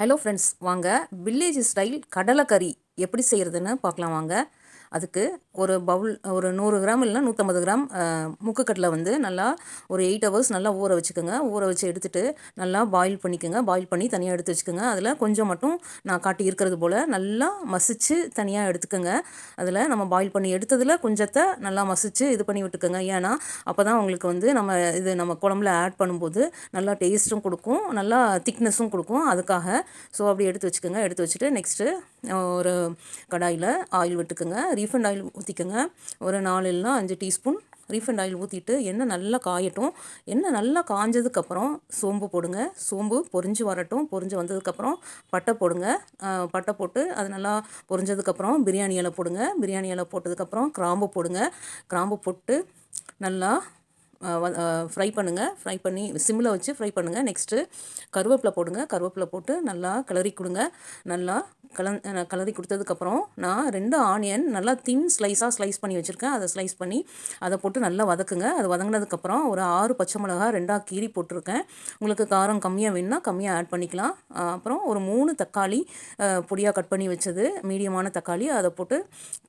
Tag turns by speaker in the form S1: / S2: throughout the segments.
S1: Hello friends வாங்க village style கடலைக்கறி எப்படி செய்கிறதுன்னு பார்க்கலாம் வாங்க. அதுக்கு ஒரு பவுல் ஒரு நூறு கிராம் இல்லைனா நூற்றம்பது கிராம் முக்குக்கடலை வந்து நல்லா ஒரு எயிட் ஹவர்ஸ் நல்லா ஊற வச்சுக்கோங்க. ஊற வச்சு எடுத்துகிட்டு நல்லா பாயில் பண்ணிக்கோங்க. பாயில் பண்ணி தனியாக எடுத்து வச்சுக்கோங்க. அதில் கொஞ்சம் மட்டும் நான் காட்டி இருக்கிறது போல் நல்லா மசிச்சு தனியாக எடுத்துக்கோங்க. அதில் நம்ம பாயில் பண்ணி எடுத்ததில் கொஞ்சத்தை நல்லா மசிச்சு இது பண்ணி விட்டுக்கோங்க. ஏன்னா அப்போ தான் உங்களுக்கு வந்து நம்ம இது நம்ம குழம்புல ஆட் பண்ணும்போது நல்லா டேஸ்ட்டும் கொடுக்கும். நல்லா திக்னஸும் கொடுக்கும். அதுக்காக ஸோ அப்படி எடுத்து வச்சுக்கோங்க. எடுத்து வச்சுட்டு நெக்ஸ்ட்டு ஒரு கடாயில் ஆயில் விட்டுக்கோங்க. ரீஃபண்ட் ஆயில் ஊற்றிக்கோங்க ஒரு நாலு இல்லைனா அஞ்சு டீஸ்பூன் ரீஃபண்ட் ஆயில் ஊற்றிட்டு எண்ணெய் நல்லா காயட்டும். எண்ணெய் நல்லா காஞ்சதுக்கப்புறம் சோம்பு போடுங்க. சோம்பு பொரிஞ்சு வரட்டும். பொரிஞ்சு வந்ததுக்கப்புறம் பட்டை போடுங்க. பட்டை போட்டு அது நல்லா பொரிஞ்சதுக்கப்புறம் பிரியாணி இலை போடுங்க. பிரியாணி இலை போட்டதுக்கப்புறம் கிராம்பு போடுங்க. கிராம்பு போட்டு நல்லா ஃப்ரை பண்ணுங்கள் ஃப்ரை பண்ணி சிம்மில் வச்சு ஃப்ரை பண்ணுங்கள் நெக்ஸ்ட்டு கருவேப்பிலை போடுங்க. கருவேப்பிலை போட்டு நல்லா கிளறி கொடுங்க. நல்லா கலந் கலரி கொடுத்ததுக்கப்புறம் நான் ரெண்டு ஆனியன் நல்லா தின் ஸ்லைஸாக ஸ்லைஸ் பண்ணி வச்சுருக்கேன். அதை ஸ்லைஸ் பண்ணி அதை போட்டு நல்லா வதக்குங்க. அது வதங்கினதுக்கப்புறம் ஒரு ஆறு பச்சை மிளகா ரெண்டாக கீரி போட்டிருக்கேன். உங்களுக்கு காரம் கம்மியாக வேணுன்னா கம்மியாக ஆட் பண்ணிக்கலாம். அப்புறம் ஒரு மூணு தக்காளி பொடியாக கட் பண்ணி வச்சது மீடியமான தக்காளி அதை போட்டு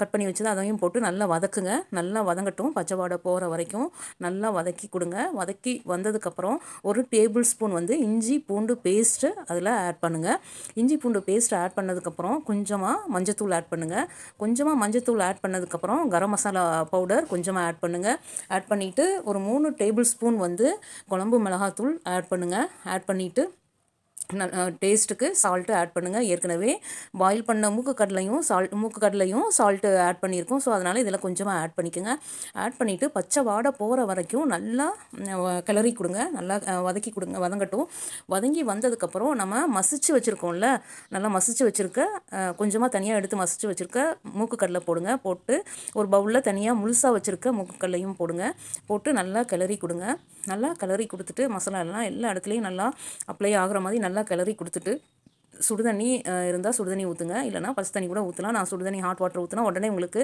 S1: கட் பண்ணி வச்சது அதையும் போட்டு நல்லா வதக்குங்க. நல்லா வதங்கட்டும். பச்சை வாடை போகிற வரைக்கும் நல்லா வதக்கி கொடுங்க. வதக்கி வந்ததுக்கப்புறம் ஒரு டேபிள் ஸ்பூன் வந்து இஞ்சி பூண்டு பேஸ்ட்டு அதில் ஆட் பண்ணுங்கள் இஞ்சி பூண்டு பேஸ்ட் ஆட் பண்ணதுக்கப்புறம் கொஞ்சமாக மஞ்சத்தூள் ஆட் பண்ணுங்கள் கொஞ்சமாக மஞ்சத்தூள் ஆட் பண்ணதுக்கப்புறம் கரம் மசாலா பவுடர் கொஞ்சமாக ஆட் பண்ணுங்கள் ஆட் பண்ணிவிட்டு ஒரு மூணு டேபிள் ஸ்பூன் வந்து குழம்பு மிளகாத்தூள் ஆட் பண்ணுங்கள் ஆட் பண்ணிவிட்டு டேஸ்ட்டுக்கு சால்ட்டு ஆட் பண்ணுங்கள் ஏற்கனவே பாயில் பண்ண மூக்கு கடலையும் சால்ட் மூக்கு கடலையும் சால்ட்டு ஆட் பண்ணியிருக்கோம். ஸோ அதனால் இதில் கொஞ்சமாக ஆட் பண்ணிக்கோங்க. ஆட் பண்ணிவிட்டு பச்சை வாடை போகிற வரைக்கும் நல்லா கிளறி கொடுங்க. நல்லா வதக்கி கொடுங்க. வதங்கட்டும். வதங்கி வந்ததுக்கப்புறம் நம்ம மசிச்சு வச்சுருக்கோம்ல நல்லா மசிச்சு வச்சுருக்க கொஞ்சமாக தனியாக எடுத்து மசிச்சு வச்சுருக்க மூக்கு கடலை போடுங்க. போட்டு ஒரு பவுலில் தனியாக முழுசாக வச்சுருக்க மூக்கு கடலையும் போடுங்க. போட்டு நல்லா கிளறி கொடுங்க. நல்லா கிளறி கொடுத்துட்டு மசாலா எல்லாம் எல்லா இடத்துலையும் நல்லா அப்ளை ஆகிற மாதிரி நல்லா நல்லா கிளறி கொடுத்துட்டு சுடுதண்ணி இருந்தால் சுடுதண்ணி ஊற்றுங்க இல்லைனா பச்சை தண்ணி கூட ஊற்றலாம் நான் சுடுதண்ணி ஹாட் வாட்டர் ஊற்றினா உடனே உங்களுக்கு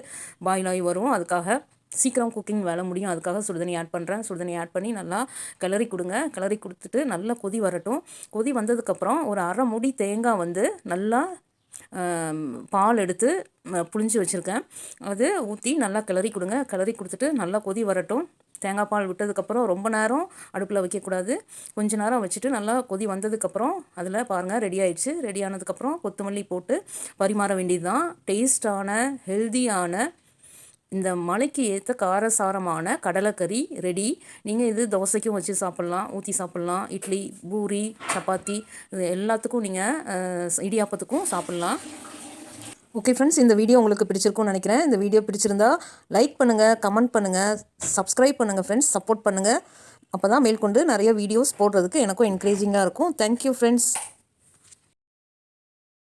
S1: பாயில் ஆகி வரும். அதுக்காக சீக்கிரம் குக்கிங் வேலை முடியும். அதுக்காக சுடுதண்ணி ஆட் பண்ணுறேன் சுடுதண்ணி ஆட் பண்ணி நல்லா கிளறி கொடுங்க. கிளறி கொடுத்துட்டு நல்லா கொதி வரட்டும். கொதி வந்ததுக்கப்புறம் ஒரு அரை முடி தேங்காய் வந்து நல்லா பால் எடுத்து புளிஞ்சு வச்சுருக்கேன். அது ஊற்றி நல்லா கிளறி கொடுங்க. கிளறி கொடுத்துட்டு நல்லா கொதி வரட்டும். தேங்காய் பால் விட்டதுக்கப்புறம் ரொம்ப நேரம் அடுப்பில் வைக்கக்கூடாது. கொஞ்ச நேரம் வச்சுட்டு நல்லா கொதி வந்ததுக்கப்புறம் அதில் பாருங்கள் ரெடி ஆயிடுச்சு. ரெடி ஆனதுக்கப்புறம் கொத்தமல்லி போட்டு பரிமாற வேண்டியது தான் டேஸ்டான ஹெல்தியான இந்த மலைக்கு ஏற்ற காரசாரமான கடலைக்கறி ரெடி நீங்கள் இது தோசைக்கும் வச்சு சாப்பிட்லாம் ஊற்றி சாப்பிட்லாம். இட்லி பூரி சப்பாத்தி இது எல்லாத்துக்கும் நீங்கள் இடியாப்பத்துக்கும் சாப்பிட்லாம். ஓகே ஃப்ரெண்ட்ஸ் இந்த வீடியோ உங்களுக்கு பிடிச்சிருக்கும்னு நினைக்கிறேன். இந்த வீடியோ பிடிச்சிருந்தா லைக் பண்ணுங்கள் கமெண்ட் பண்ணுங்கள் சப்ஸ்கிரைப் பண்ணுங்கள் ஃப்ரெண்ட்ஸ் சப்போர்ட் பண்ணுங்கள் அப்போ தான் மேற்கொண்டு நிறைய வீடியோஸ் போடுறதுக்கு எனக்கும் என்கரேஜிங்காக இருக்கும். Thank you friends